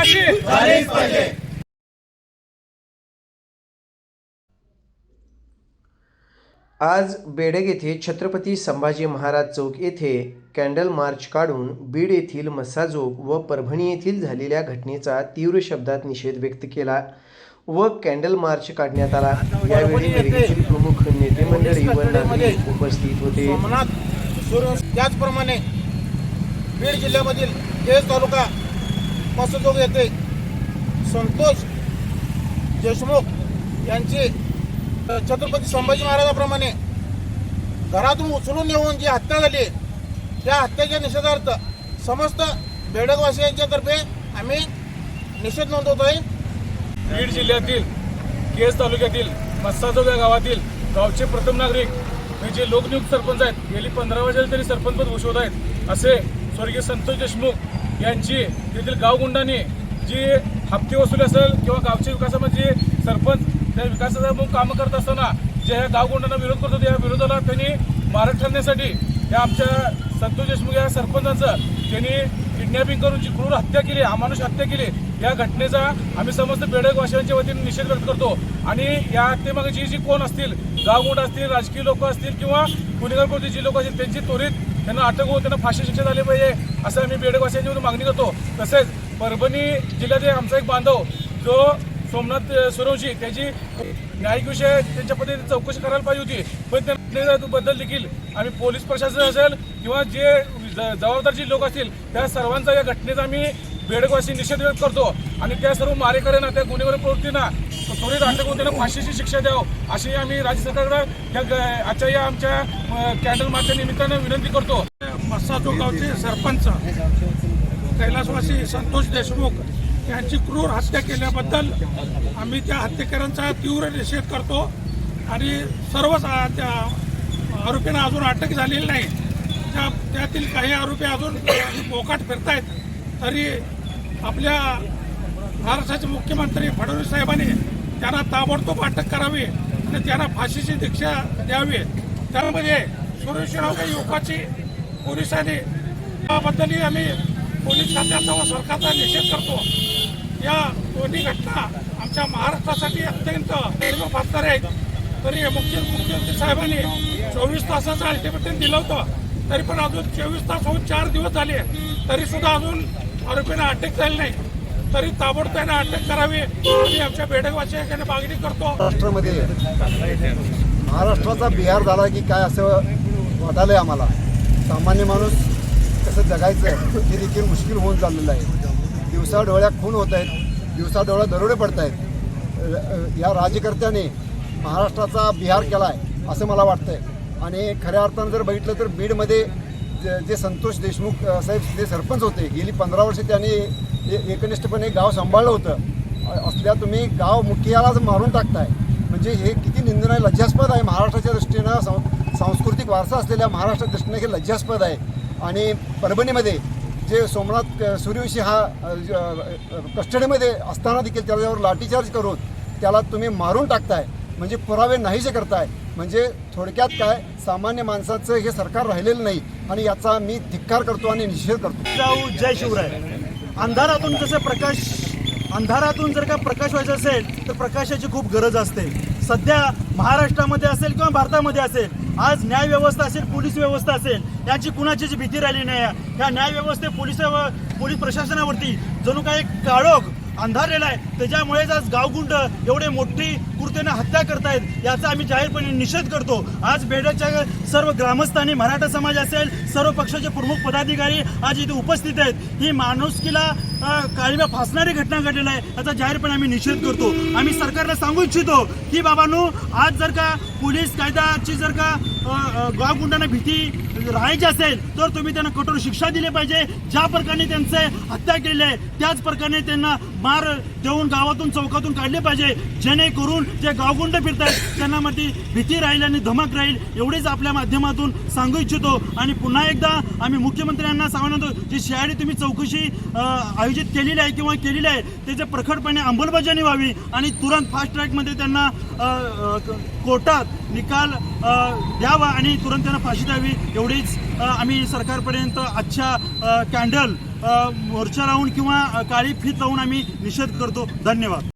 फाशी आज बेडग येथे छत्रपती संभाजी महाराज चौक येथे कॅन्डल मार्च काढून बीड येथील मस्साजोग व परभणी येथील झालेल्या घटनेचा तीव्र शब्दात निषेध व्यक्त केला व कॅन्डल मार्च काढण्यात आला. यावेळी बेडगेतील प्रमुख नेते मंडळी व नागरिक उपस्थित होते. त्याचप्रमाणे बीड जिल्ह्यामधील केज तालुका मसोजोग येथे संतोष देशमुख यांची छत्रपती संभाजी महाराजाप्रमाणे घरातून उचलून नेऊन जी हत्या झाली त्या हत्येच्या निषेधार्थ समस्त बेडकवासियांच्यातर्फे आम्ही निषेध नोंदवतो आहे बीड जिल्ह्यातील केस तालुक्यातील मस्साजोग या गावातील गावचे प्रथम नागरिक हे जे लोकनियुक्त सरपंच आहेत गेली पंधरा वर्षाचे तरी सरपंच पद भूषवत आहेत असे स्वर्गीय संतोष देशमुख यांची तेथील गावगुंडांनी जी हप्ते वसुली असेल किंवा गावच्या विकासामध्ये जे सरपंच त्या विकासाचा म्हणून कामं करत असताना जे ह्या गावगुंडांना विरोध करत होते या विरोधाला त्यांनी मारक ठरण्यासाठी या आमच्या संतोष देशमुख या सरपंचाचं त्यांनी किडनॅपिंग करून जी क्रूर हत्या केली अमानुष हत्या केली या घटनेचा आम्ही समस्त बेडकवासियांच्या वतीने निषेध व्यक्त करतो. आणि या हत्येमागे जी जी कोण असतील गावगुंड असतील राजकीय लोक असतील किंवा गुन्हेगारप्रती जी लोक असतील त्यांची त्वरित त्यांना अटक होऊन त्यांना फाशी शिक्षा झाली पाहिजे असं आम्ही बेडवासियांची मागणी करतो. तसेच परभणी जिल्ह्यातील आमचा एक बांधव जो सोमनाथ अ, सुरवशी त्याची न्यायिक विषय त्यांच्या पद्धतीने चौकशी करायला पाहिजे होती. पण त्या देखील आम्ही पोलीस प्रशासन असेल किंवा जे ज- जबाबदार जे लोक असतील त्या सर्वांचा या घटनेचा आम्ही बेडकवासी निषेध व्यक्त करतो. आणि त्या सर्व मारेकऱ्यांना त्या गुन्हेगारी प्रवृत्तींना त्वरित अटक त्यांना फाशीची शिक्षा द्यावं अशी आम्ही राज्य सरकारकडे या ग- आजच्या या आमच्या कॅन्डल मार्चच्या निमित्तानं विनंती करतो. मस्साजो गावचे सरपंच कैलासवासी संतोष देशमुख यांची क्रूर हत्या केल्याबद्दल आम्ही त्या हत्येकरांचा तीव्र निषेध करतो आणि सर्वच त्या आरोपींना अजून अटक झालेली नाही. त्या त्यातील काही आरोपी अजून बोकाट फिरतायत तरी आपल्या महाराष्ट्राचे मुख्यमंत्री फडणवीस साहेबांनी त्यांना ताबडतोब अटक करावी आणि त्यांना फाशीची दीक्षा द्यावी. त्यामध्ये सुरेशराव काही युवकाची पोलिसांनी त्याबद्दलही आम्ही पोलीस खात्याचा व सरकारचा निषेध करतो. या दोन्ही घटना आमच्या महाराष्ट्रासाठी अत्यंत पात्र आहेत. तरी मुख्य मुख्यमंत्री साहेबांनी चोवीस तासाचं अल्टिमेटम दिलं होतं. तरी पण अजून चोवीस तास होऊन चार दिवस झाले. तरी सुद्धा अजून आरोपींना अटक झाली नाही. तरी ताबडतोब अटक करावी. आम्ही आमच्या बेडकवासियांकडे मागणी करतो. महाराष्ट्रामध्ये महाराष्ट्राचा बिहार झाला की काय असं वाटायलंय आम्हाला. सामान्य माणूस कसं जगायचं हे देखील मुश्किल होऊन चाललेलं आहे. दिवसा डोळ्या खून होत आहेत दिवसा डोळ्या दरोडे पडत आहेत. या राज्यकर्त्याने महाराष्ट्राचा बिहार केला आहे असं मला वाटतंय. आणि खऱ्या अर्थानं जर बघितलं तर बीडमध्ये जे जे संतोष देशमुख साहेब जे सरपंच होते गेली पंधरा वर्षे त्यांनी एकनिष्ठपणे गाव सांभाळलं होतं. असल्या तुम्ही गाव मुखियालाच मारून टाकताय. म्हणजे हे किती निंदन आहे लज्जास्पद आहे महाराष्ट्राच्या दृष्टीनं. सं सांस्कृतिक वारसा असलेल्या महाराष्ट्राच्या दृष्टीनं हे लज्जास्पद आहे. आणि परभणीमध्ये जे सोमनाथ सूर्यवंशी हा कस्टडीमध्ये असताना देखील त्याच्यावर लाठीचार्ज करून त्याला तुम्ही मारून टाकताय. म्हणजे पुरावे नाहीसे करताय. म्हणजे थोडक्यात काय सामान्य माणसाचं हे सरकार राहिलेलं नाही आणि याचा मी धिक्कार करतो आणि निषेध करतो. जाऊ जय शिवराय. अंधारातून जसं प्रकाश अंधारातून जर का प्रकाश व्हायचा असेल तर प्रकाशाची खूप गरज असते. सध्या महाराष्ट्रामध्ये असेल किंवा भारतामध्ये असेल आज न्याय व्यवस्था असेल पोलीस व्यवस्था असेल याची कुणाचीच भीती राहिली नाही आहे. ह्या न्याय व्यवस्थे पोलीस पोलीस प्रशासनावरती जणू काय एक काळोख अंधारलेला आहे. त्याच्यामुळेच आज गावगुंड एवढे मोठी कृतीने हत्या करतायत याचा आम्ही जाहीरपणे निषेध करतो. आज बेडच्या सर्व ग्रामस्थांनी मराठा समाज असेल सर्व पक्षाचे प्रमुख पदाधिकारी आज इथे उपस्थित आहेत. ही माणुसकीला अ, फासणारी घटना घडलेली आहे याचा जाहीरपणे आम्ही निषेध करतो. आम्ही सरकारला सांगू इच्छितो की बाबांनो आज जर का पोलीस कायद्याची जर का गावगुंडांना भीती राहायची असेल तर तुम्ही त्यांना कठोर शिक्षा दिली पाहिजे. ज्या प्रकारे त्यांचे हत्या केली आहे त्याच प्रकारे त्यांना मार देऊन गावातून चौकातून काढले पाहिजे. जेणेकरून जे गावगुंड फिरतात त्यांना मध्ये भीती राहील आणि धमक राहील एवढीच आपल्या माध्यमातून सांगू इच्छितो. आणि पुन्हा एकदा आम्ही मुख्यमंत्र्यांना सांगणार जी शहरी तुम्ही चौकशी आयोजित केलेली आहे किंवा केलेली आहे त्याचे प्रखरपणे अंमलबजावणी व्हावी आणि तुरंत फास्ट ट्रॅकमध्ये त्यांना कोर्टात निकाल द्यावा आणि तुरंत त्यांना फाशी द्यावी एवढीच आम्ही सरकारपर्यंत आजच्या कॅन्डल मोर्चा लावून किंवा काळी फीत लावून आम्ही निषेध करतो. धन्यवाद.